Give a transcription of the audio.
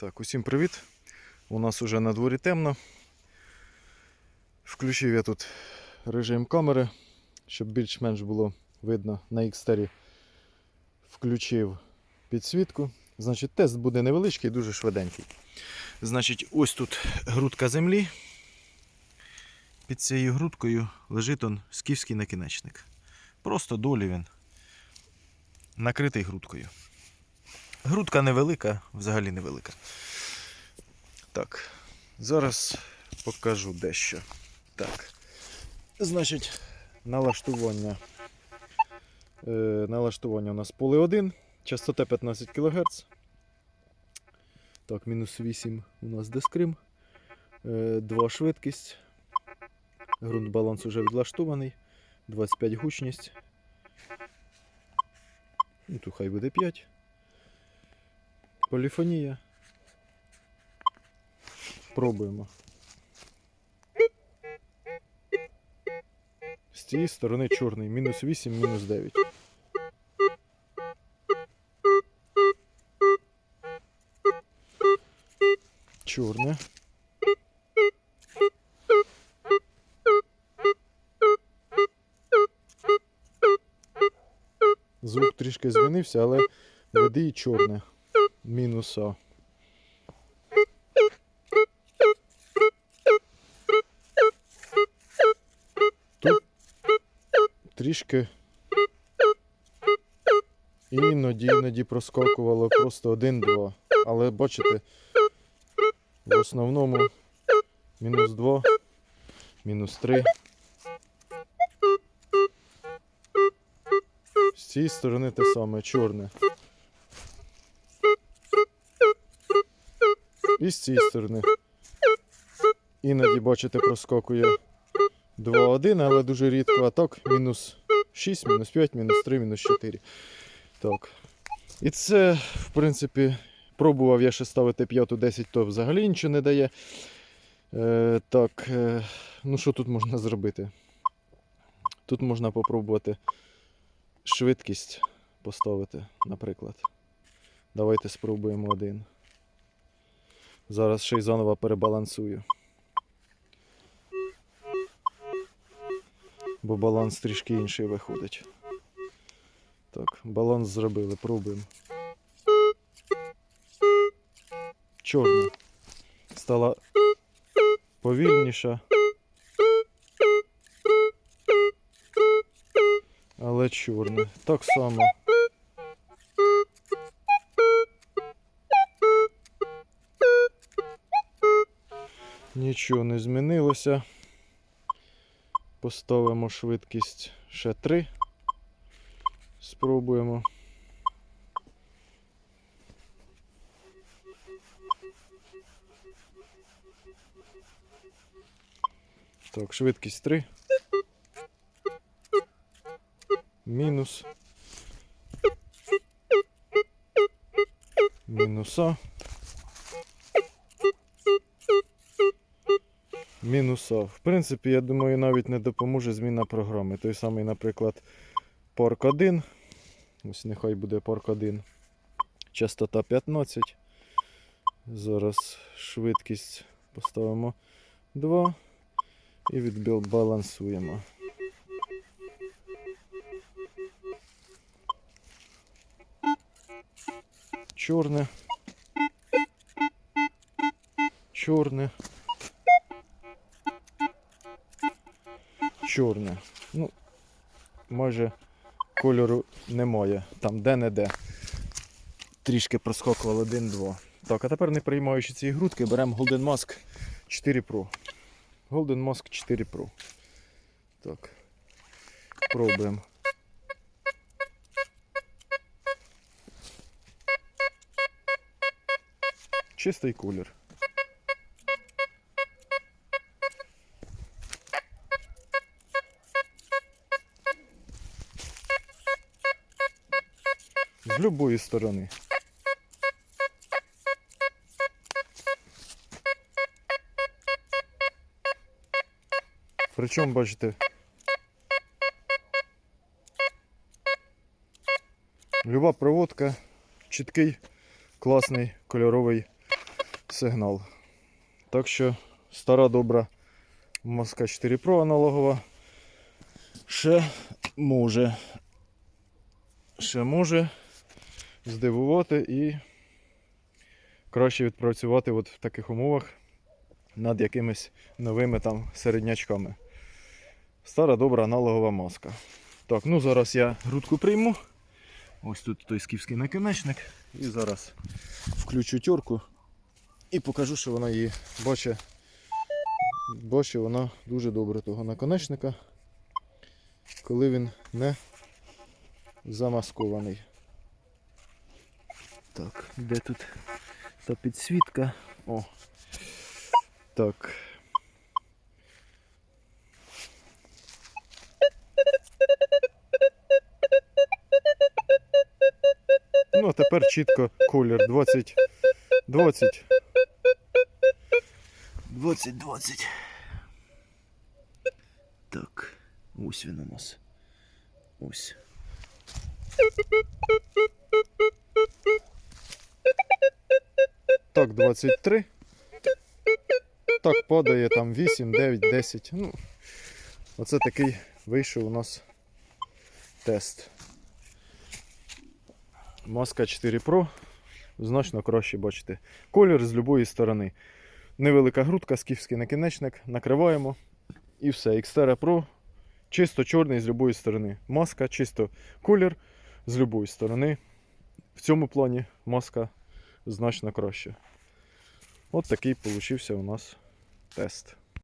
Так, усім привіт. У нас уже на дворі темно. Включив я тут режим камери, щоб більш-менш було видно на Xterі. Включив підсвітку. Значить, тест буде невеличкий, дуже швиденький. Значить, ось тут грудка землі. Під цією грудкою лежить он скіфський накінечник. Просто долі він. Накритий грудкою. Грудка невелика, взагалі невелика. Так, зараз покажу дещо. Так. Значить, налаштування. Е, налаштування у нас поле 1, частота 15 кГц. Так, мінус 8 у нас дискрим. Е, 2 швидкість. Грунт баланс уже відлаштований. 25 гучність. Ну, тут хай буде 5. Поліфонія. Пробуємо. З цієї сторони чорний. Мінус 8, мінус 9. Чорне. Звук трішки змінився, але води і чорне. Мінус А. Тут трішки іноді іноді проскакувало просто один-два. Але бачите, в основному мінус 2, мінус 3. З цієї сторони те саме, чорне. І з цієї сторони. Іноді, бачите, проскакує 2-1, але дуже рідко. А так, мінус 6, мінус 5, мінус 3, мінус 4. Так. І це, в принципі, пробував я ще ставити 5-10, то взагалі нічого не дає. Е, так, е, ну що тут можна зробити? Тут можна попробувати швидкість поставити, наприклад. Давайте спробуємо один. Зараз ще й заново перебалансую. Бо баланс трішки інший виходить. Так, баланс зробили, пробуємо. Чорна. Стала повільніша. Але чорне. Так само. Нічого не змінилося. Поставимо швидкість ще 3. Спробуємо. Так, швидкість 3. Мінус. Мінуса. Мінуса. В принципі, я думаю, навіть не допоможе зміна програми. Той самий, наприклад, Порк 1. Ось нехай буде Порк 1. Частота 15. Зараз швидкість поставимо 2 і відбалансуємо. Чорне. Чорне. Чорне. Ну, майже кольору немає. Там де-не-де. Трішки проскокувало 1-2. Так, а тепер не приймаючи ці грудки, беремо Golden Mask 4 Pro. Golden Mask 4 Pro. Так. Пробуємо. Чистий колір. З любої сторони. Причому, бачите, люба проводка, чіткий, класний кольоровий сигнал. Так що стара добра Моска 4 Pro аналогова ще може. Ще може здивувати і краще відпрацювати от в таких умовах над якимись новими там середнячками. Стара добра аналогова маска. Так, ну зараз я грудку прийму. Ось тут той скіфський наконечник. І зараз включу тюрку і покажу, що вона її бачить. Бачить вона дуже добре того наконечника, коли він не замаскований. Так, де тут та підсвітка? О. Так. Ну, а тепер чітко колір 20. 20. 20, 20. Так, ось він у нас. Ось. 23. Так, падає там 8, 9, 10. Ну, оце такий вийшов у нас тест. Маска 4 Pro значно краще бачите. Колір з будь-якої сторони. Невелика грудка, скіфський накінечник, накриваємо і все. Xterra Pro чисто чорний з будь-якої сторони. Маска, чисто колір з будь-якої сторони. В цьому плані маска значно краще. От такий получився у нас тест.